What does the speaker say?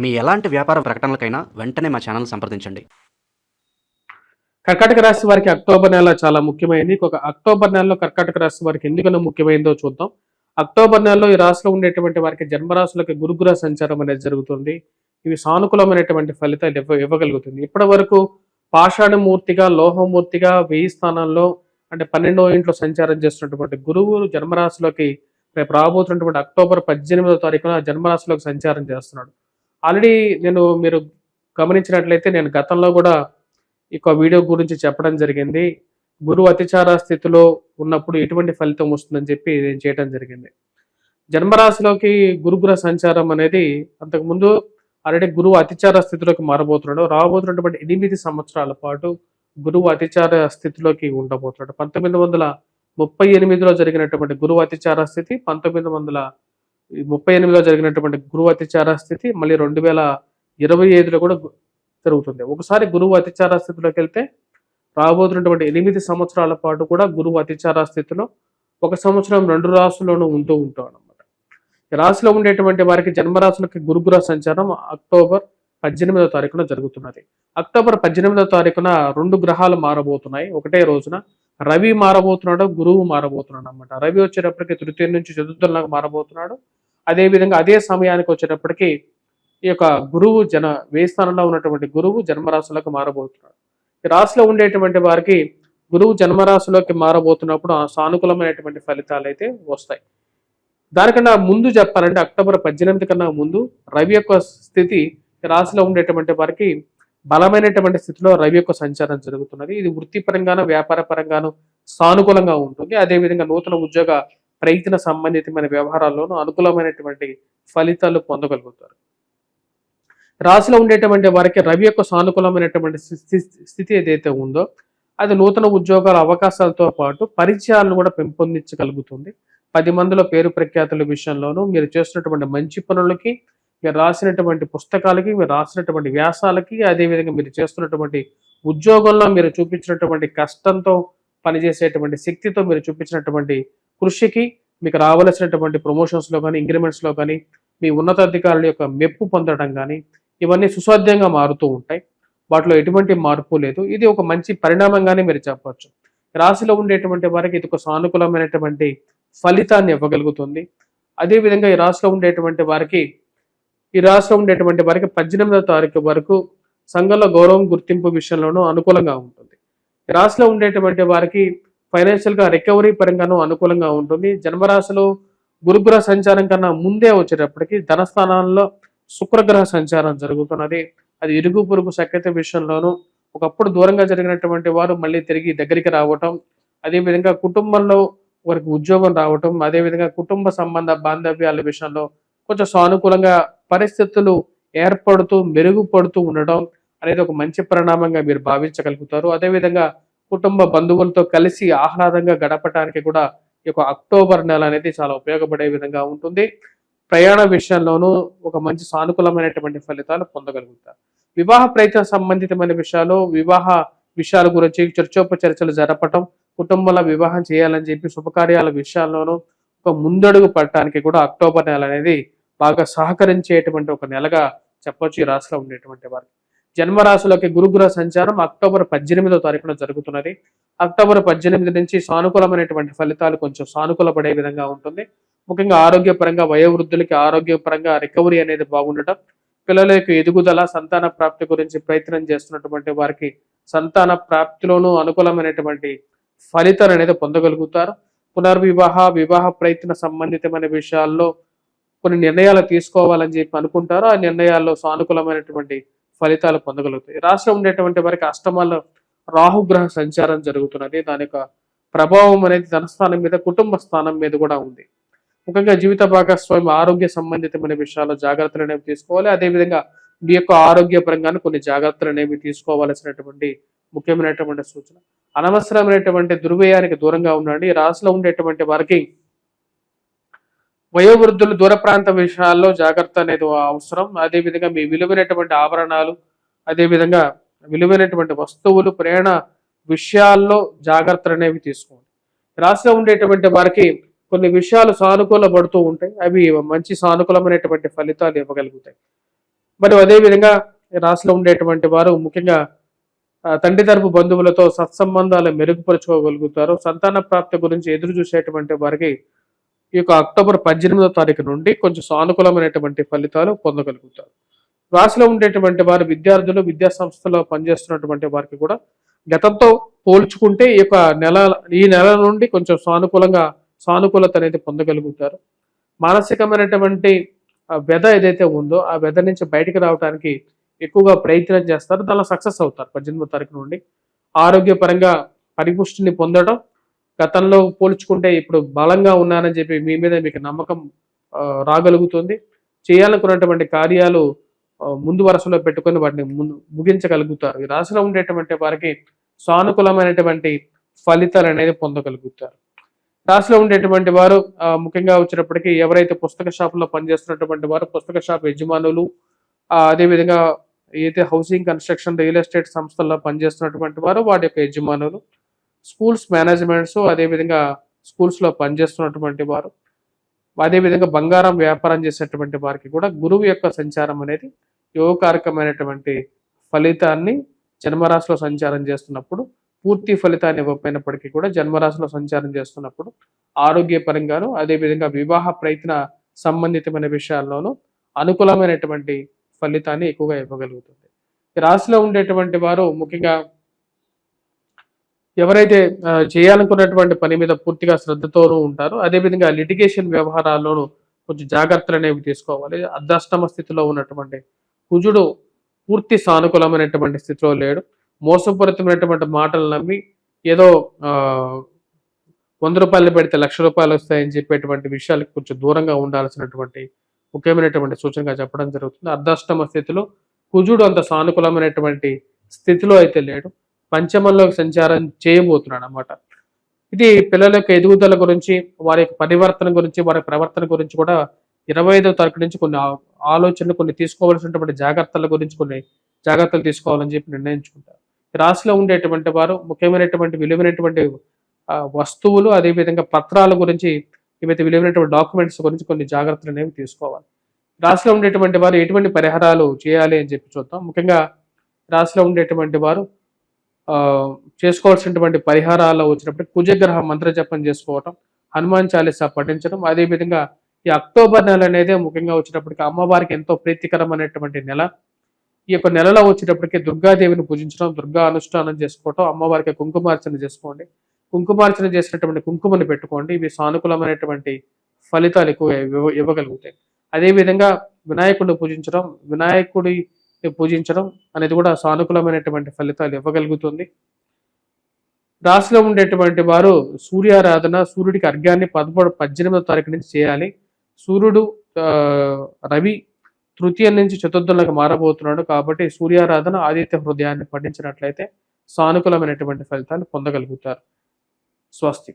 మీ ఎలాంటి వ్యాపార ప్రకటనలకైనా వెంటనే మా ఛానల్ సంప్రదించండి. కర్కాటక రాశి వారికి అక్టోబర్ నెల చాలా ముఖ్యమైనది ఒక అక్టోబర్ నెలలో కర్కాటక రాశి వారికి ఎందుకన్నా ముఖ్యమైనదో చూద్దాం. అక్టోబర్ నెలలో ఈ రాశిలో ఉండేటువంటి వారికి జన్మరాశులకి గురుగ్రహ సంచారం అనేది జరుగుతుంది. ఇవి సానుకూలమైనటువంటి ఫలితాలు ఇవ్వ ఇవ్వగలుగుతుంది. ఇప్పటి వరకు పాషాణమూర్తిగా లోహమూర్తిగా వెయ్యి స్థానాల్లో అంటే పన్నెండో ఇంట్లో సంచారం చేస్తున్నటువంటి గురువు జన్మరాశిలోకి రేపు రాబోతున్నటువంటి అక్టోబర్ పద్దెనిమిదో తారీఖున జన్మరాశిలోకి సంచారం చేస్తున్నాడు. ఆల్రెడీ నేను మీరు గమనించినట్లయితే నేను గతంలో కూడా ఈ వీడియో గురించి చెప్పడం జరిగింది. గురువు అతిచార స్థితిలో ఉన్నప్పుడు ఎటువంటి ఫలితం వస్తుందని చెప్పి నేను చేయడం జరిగింది. జన్మరాశిలోకి గురుగ్రహ సంచారం అనేది అంతకుముందు ఆల్రెడీ గురువు అతిచార స్థితిలోకి మారబోతున్నాడు. రాబోతున్నటువంటి ఎనిమిది సంవత్సరాల పాటు గురువు అతిచార స్థితిలోకి ఉండబోతున్నాడు. పంతొమ్మిది వందల ముప్పై ఎనిమిదిలో జరిగినటువంటి గురువు అతిచార స్థితి పంతొమ్మిది వందల ముప్పై ఎనిమిదిలో జరిగినటువంటి గురువు అతిచార స్థితి మళ్ళీ రెండు వేల ఇరవై ఐదులో కూడా జరుగుతుంది. ఒకసారి గురువు అతిచార స్థితిలోకి వెళ్తే రాబోతున్నటువంటి ఎనిమిది సంవత్సరాల పాటు కూడా గురువు అతిచార స్థితిలో ఒక సంవత్సరం రెండు రాసుల్లోనూ ఉంటూ ఉంటాం అనమాట ఈ రాశిలో ఉండేటువంటి వారికి జన్మరాశులకి గురుగ్రహ సంచారం అక్టోబర్ పద్దెనిమిదవ తారీఖున జరుగుతున్నది. అక్టోబర్ పద్దెనిమిదవ తారీఖున రెండు గ్రహాలు మారబోతున్నాయి. ఒకటే రోజున రవి మారబోతున్నాడు గురువు మారబోతున్నాడు అనమాట రవి వచ్చేటప్పటికి తృతీయ నుంచి చతుర్థులకు మారబోతున్నాడు. అదేవిధంగా అదే సమయానికి వచ్చేటప్పటికి ఈ యొక్క గురువు జన వేస్థానంలో ఉన్నటువంటి గురువు జన్మరాశులకు మారబోతున్నాడు. ఈ రాశిలో ఉండేటువంటి వారికి గురువు జన్మరాశిలోకి మారబోతున్నప్పుడు ఆ సానుకూలమైనటువంటి ఫలితాలు అయితే వస్తాయి. దానికన్నా ముందు చెప్పాలంటే అక్టోబర్ పద్దెనిమిది కన్నా ముందు రవి యొక్క స్థితి రాశిలో ఉండేటువంటి వారికి బలమైనటువంటి స్థితిలో రవి యొక్క సంచారం జరుగుతున్నది. ఇది వృత్తిపరంగాను వ్యాపార పరంగాను సానుకూలంగా ఉంటుంది. అదేవిధంగా నూతన ఉద్యోగ ప్రయత్న సంబంధితమైన వ్యవహారాల్లోనూ అనుకూలమైనటువంటి ఫలితాలు పొందగలుగుతారు. రాశిలో ఉండేటువంటి వారికి రవి యొక్క సానుకూలమైనటువంటి స్థితి ఏదైతే ఉందో అది నూతన ఉద్యోగాల అవకాశాలతో పాటు పరిచయాలను కూడా పెంపొందించగలుగుతుంది. పది మందిలో పేరు ప్రఖ్యాతుల విషయంలోనూ మీరు చేస్తున్నటువంటి మంచి పనులకి మీరు రాసినటువంటి పుస్తకాలకి మీరు రాసినటువంటి వ్యాసాలకి అదేవిధంగా మీరు చేస్తున్నటువంటి ఉద్యోగంలో మీరు చూపించినటువంటి కష్టంతో పనిచేసేటువంటి శక్తితో మీరు చూపించినటువంటి కృషికి మీకు రావలసినటువంటి ప్రమోషన్స్లో కానీ ఇంక్రిమెంట్స్లో కానీ మీ ఉన్నతాధికారుల యొక్క మెప్పు పొందడం కానీ ఇవన్నీ సుసాధ్యంగా మారుతూ ఉంటాయి. వాటిలో ఎటువంటి మార్పు లేదు. ఇది ఒక మంచి పరిణామంగానే మీరు చెప్పవచ్చు. రాశిలో ఉండేటువంటి వారికి ఇది ఒక సానుకూలమైనటువంటి ఫలితాన్ని ఇవ్వగలుగుతుంది. అదేవిధంగా ఈ రాశిలో ఉండేటువంటి వారికి ఈ రాశిలో ఉండేటువంటి వారికి పద్దెనిమిదవ తారీఖు వరకు సంఘంలో గౌరవం గుర్తింపు విషయంలోనూ అనుకూలంగా ఉంటుంది. రాశిలో ఉండేటువంటి వారికి ఫైనాన్షియల్గా రికవరీ పరంగానూ అనుకూలంగా ఉంటుంది. జన్మరాశిలో గురుగ్రహ సంచారం కన్నా ముందే వచ్చేటప్పటికి ధనస్థానాల్లో శుక్రగ్రహ సంచారం జరుగుతున్నది. అది ఇరుగు పొరుగు సఖ్యత విషయంలోనూ ఒకప్పుడు దూరంగా జరిగినటువంటి వారు మళ్ళీ తిరిగి దగ్గరికి రావటం అదేవిధంగా కుటుంబంలో వారికి ఉద్యోగం రావటం అదేవిధంగా కుటుంబ సంబంధ బాంధవ్యాల విషయంలో కొంచెం సానుకూలంగా పరిస్థితులు ఏర్పడుతూ మెరుగుపడుతూ ఉండటం అనేది ఒక మంచి పరిణామంగా మీరు భావించగలుగుతారు. అదేవిధంగా కుటుంబ బంధువులతో కలిసి ఆహ్లాదంగా గడపడానికి కూడా ఈ యొక్క అక్టోబర్ నెల అనేది చాలా ఉపయోగపడే విధంగా ఉంటుంది. ప్రయాణ విషయంలోనూ ఒక మంచి సానుకూలమైనటువంటి ఫలితాలు పొందగలుగుతారు. వివాహ ప్రయత్న సంబంధితమైన విషయాలు వివాహ విషయాల గురించి చర్చోపచర్చలు జరపటం కుటుంబంలో వివాహం చేయాలని చెప్పి శుభకార్యాల విషయాల్లోనూ ఒక ముందడుగు పడటానికి కూడా అక్టోబర్ నెల అనేది బాగా సహకరించేటువంటి ఒక నెలగా చెప్పొచ్చు ఈ రాశిలో ఉండేటువంటి వారు జన్మరాశులకి గురుగ్రహ సంచారం అక్టోబర్ పద్దెనిమిదో తారీఖున జరుగుతున్నది. అక్టోబర్ పద్దెనిమిది నుంచి సానుకూలమైనటువంటి ఫలితాలు కొంచెం సానుకూలపడే విధంగా ఉంటుంది. ముఖ్యంగా ఆరోగ్యపరంగా వయోవృద్ధులకి ఆరోగ్యపరంగా రికవరీ అనేది బాగుండటం పిల్లల యొక్క ఎదుగుదల సంతాన ప్రాప్తి గురించి ప్రయత్నం చేస్తున్నటువంటి వారికి సంతాన ప్రాప్తిలోనూ అనుకూలమైనటువంటి ఫలితాలు అనేది పొందగలుగుతారు. పునర్వివాహ వివాహ ప్రయత్న సంబంధితమైన విషయాల్లో కొన్ని నిర్ణయాలు తీసుకోవాలని చెప్పి అనుకుంటారు. ఆ నిర్ణయాల్లో సానుకూలమైనటువంటి ఫలితాలు పొందగలుగుతాయి. రాశిలో ఉండేటువంటి వారికి అష్టమాల రాహుగ్రహ సంచారం జరుగుతున్నది. దాని యొక్క ప్రభావం అనేది ధనస్థానం మీద కుటుంబ స్థానం మీద కూడా ఉంది. ముఖ్యంగా జీవిత భాగస్వామి ఆరోగ్య సంబంధితమైన విషయాల్లో జాగ్రత్తలు అనేవి తీసుకోవాలి. అదేవిధంగా మీ యొక్క ఆరోగ్యపరంగాను కొన్ని జాగ్రత్తలు అనేవి తీసుకోవాల్సినటువంటి ముఖ్యమైనటువంటి సూచన. అనవసరమైనటువంటి దుర్వ్యయానికి దూరంగా ఉండండి. రాశిలో ఉండేటువంటి వారికి వయోవృద్ధులు దూర ప్రాంత విషయాల్లో జాగ్రత్త అనేది అవసరం. అదేవిధంగా మీ విలువైనటువంటి ఆభరణాలు అదేవిధంగా విలువైనటువంటి వస్తువులు ప్రయాణ విషయాల్లో జాగ్రత్తలు అనేవి తీసుకోండి. రాశిలో ఉండేటువంటి వారికి కొన్ని విషయాలు సానుకూల పడుతూ ఉంటాయి. అవి మంచి సానుకూలమైనటువంటి ఫలితాలు ఇవ్వగలుగుతాయి. మరియు అదేవిధంగా రాశిలో ఉండేటువంటి వారు ముఖ్యంగా తండ్రి తరపు బంధువులతో సత్సంబంధాలు మెరుగుపరుచుకోగలుగుతారు. సంతాన ప్రాప్తి గురించి ఎదురు చూసేటువంటి వారికి ఈ యొక్క అక్టోబర్ పద్దెనిమిదో తారీఖు నుండి కొంచెం సానుకూలమైనటువంటి ఫలితాలు పొందగలుగుతారు. రాశిలో ఉండేటువంటి వారు విద్యార్థులు విద్యా సంస్థలో పనిచేస్తున్నటువంటి వారికి కూడా గతంతో పోల్చుకుంటే ఈ యొక్క నెల ఈ నెల నుండి కొంచెం సానుకూలంగా సానుకూలత అనేది పొందగలుగుతారు. మానసికమైనటువంటి ఆ ఏదైతే ఉందో ఆ వ్యధ నుంచి బయటికి రావడానికి ఎక్కువగా ప్రయత్నం చేస్తారు. దానిలో సక్సెస్ అవుతారు పద్దెనిమిదో తారీఖు నుండి. ఆరోగ్యపరంగా పరిపుష్టిని పొందడం గతంలో పోల్చుకుంటే ఇప్పుడు బలంగా ఉన్నానని చెప్పి మీ మీద మీకు నమ్మకం రాగలుగుతుంది. చేయాలనుకున్నటువంటి కార్యాలు ముందు వరుసలో పెట్టుకొని వాటిని ముందు ముగించగలుగుతారు ఈ రాశిలో ఉండేటువంటి వారికి సానుకూలమైనటువంటి ఫలితాలు అనేది పొందగలుగుతారు. రాశిలో ఉండేటువంటి వారు ముఖ్యంగా వచ్చినప్పటికీ ఎవరైతే పుస్తక షాపులో పనిచేస్తున్నటువంటి వారు పుస్తక షాప్ యజమానులు అదేవిధంగా ఏదైతే హౌసింగ్ కన్స్ట్రక్షన్ రియల్ ఎస్టేట్ సంస్థల్లో పనిచేస్తున్నటువంటి వారు వాటి యొక్క యజమానులు స్కూల్స్ మేనేజ్మెంట్స్ అదేవిధంగా స్కూల్స్లో పనిచేస్తున్నటువంటి వారు అదేవిధంగా బంగారం వ్యాపారం చేసేటువంటి వారికి కూడా గురువు యొక్క సంచారం అనేది యోగకారకమైనటువంటి ఫలితాన్ని జన్మరాశిలో సంచారం చేస్తున్నప్పుడు పూర్తి ఫలితాన్ని ఇవ్వకపోయినప్పటికీ కూడా జన్మరాశిలో సంచారం చేస్తున్నప్పుడు ఆరోగ్యపరంగాను అదేవిధంగా వివాహ ప్రయత్న సంబంధితమైన విషయాల్లోనూ అనుకూలమైనటువంటి ఫలితాన్ని ఎక్కువగా ఇవ్వగలుగుతుంది. రాశిలో ఉండేటువంటి వారు ముఖ్యంగా ఎవరైతే చేయాలనుకున్నటువంటి పని మీద పూర్తిగా శ్రద్ధతోనూ ఉంటారో అదేవిధంగా లిటిగేషన్ వ్యవహారాల్లోనూ కొంచెం జాగ్రత్తలు అనేవి తీసుకోవాలి. అర్ధాష్టమ స్థితిలో ఉన్నటువంటి కుజుడు పూర్తి సానుకూలమైనటువంటి స్థితిలో లేడు. మోసపూరితమైనటువంటి మాటలు నమ్మి ఏదో వంద రూపాయలు పెడితే లక్ష రూపాయలు వస్తాయని చెప్పేటువంటి విషయాలకు కొంచెం దూరంగా ఉండాల్సినటువంటి ముఖ్యమైనటువంటి సూచనగా చెప్పడం జరుగుతుంది. అర్ధాష్టమ స్థితిలో కుజుడు అంత సానుకూలమైనటువంటి స్థితిలో అయితే లేడు. పంచమంలోకి సంచారం చేయబోతున్నాడు అనమాట ఇది పిల్లల యొక్క ఎదుగుదల గురించి వారి యొక్క పరివర్తన గురించి వారి ప్రవర్తన గురించి కూడా ఇరవై ఐదవ తారీఖు నుంచి కొన్ని ఆలోచనలు కొన్ని తీసుకోవాల్సినటువంటి జాగ్రత్తల గురించి కొన్ని జాగ్రత్తలు తీసుకోవాలని చెప్పి నిర్ణయించుకుంటారు. రాశిలో ఉండేటువంటి వారు ముఖ్యమైనటువంటి విలువైనటువంటి వస్తువులు అదేవిధంగా పత్రాల గురించి ఏవైతే విలువైనటువంటి డాక్యుమెంట్స్ గురించి కొన్ని జాగ్రత్తలు అనేవి తీసుకోవాలి. రాశిలో ఉండేటువంటి వారు ఎటువంటి పరిహారాలు చేయాలి అని చెప్పి చూద్దాం. ముఖ్యంగా రాశిలో ఉండేటువంటి వారు చేసుకోవాల్సినటువంటి పరిహారాలు వచ్చినప్పుడు కుజగ్రహ మంత్ర జపం చేసుకోవటం హనుమాన్ చాలీసా పఠించడం అదేవిధంగా ఈ అక్టోబర్ నెల అనేది ముఖ్యంగా వచ్చినప్పటికీ అమ్మవారికి ఎంతో ప్రీతికరమైనటువంటి నెల. ఈ యొక్క నెలలో వచ్చేటప్పటికి దుర్గాదేవిని పూజించడం దుర్గా అనుష్ఠానం చేసుకోవటం అమ్మవారికి కుంకుమార్చన చేసుకోండి. కుంకుమార్చన చేసినటువంటి కుంకుమని పెట్టుకోండి. ఇవి సానుకూలమైనటువంటి ఫలితాలు ఎక్కువ ఇవ్వ- ఇవ్వగలుగుతాయి. అదేవిధంగా వినాయకుడిని పూజించడం వినాయకుడి పూజించడం అనేది కూడా సానుకూలమైనటువంటి ఫలితాలు ఇవ్వగలుగుతుంది. రాశిలో ఉండేటువంటి వారు సూర్యారాధన సూర్యుడికి అర్ఘ్యాన్ని పదమూడు పద్దెనిమిదో తారీఖు నుంచి చేయాలి. సూర్యుడు రవి తృతీయం నుంచి చతుర్థులకు మారబోతున్నాడు కాబట్టి సూర్యారాధన ఆదిత్య హృదయాన్ని పఠించినట్లయితే సానుకూలమైనటువంటి ఫలితాలు పొందగలుగుతారు. స్వస్తి.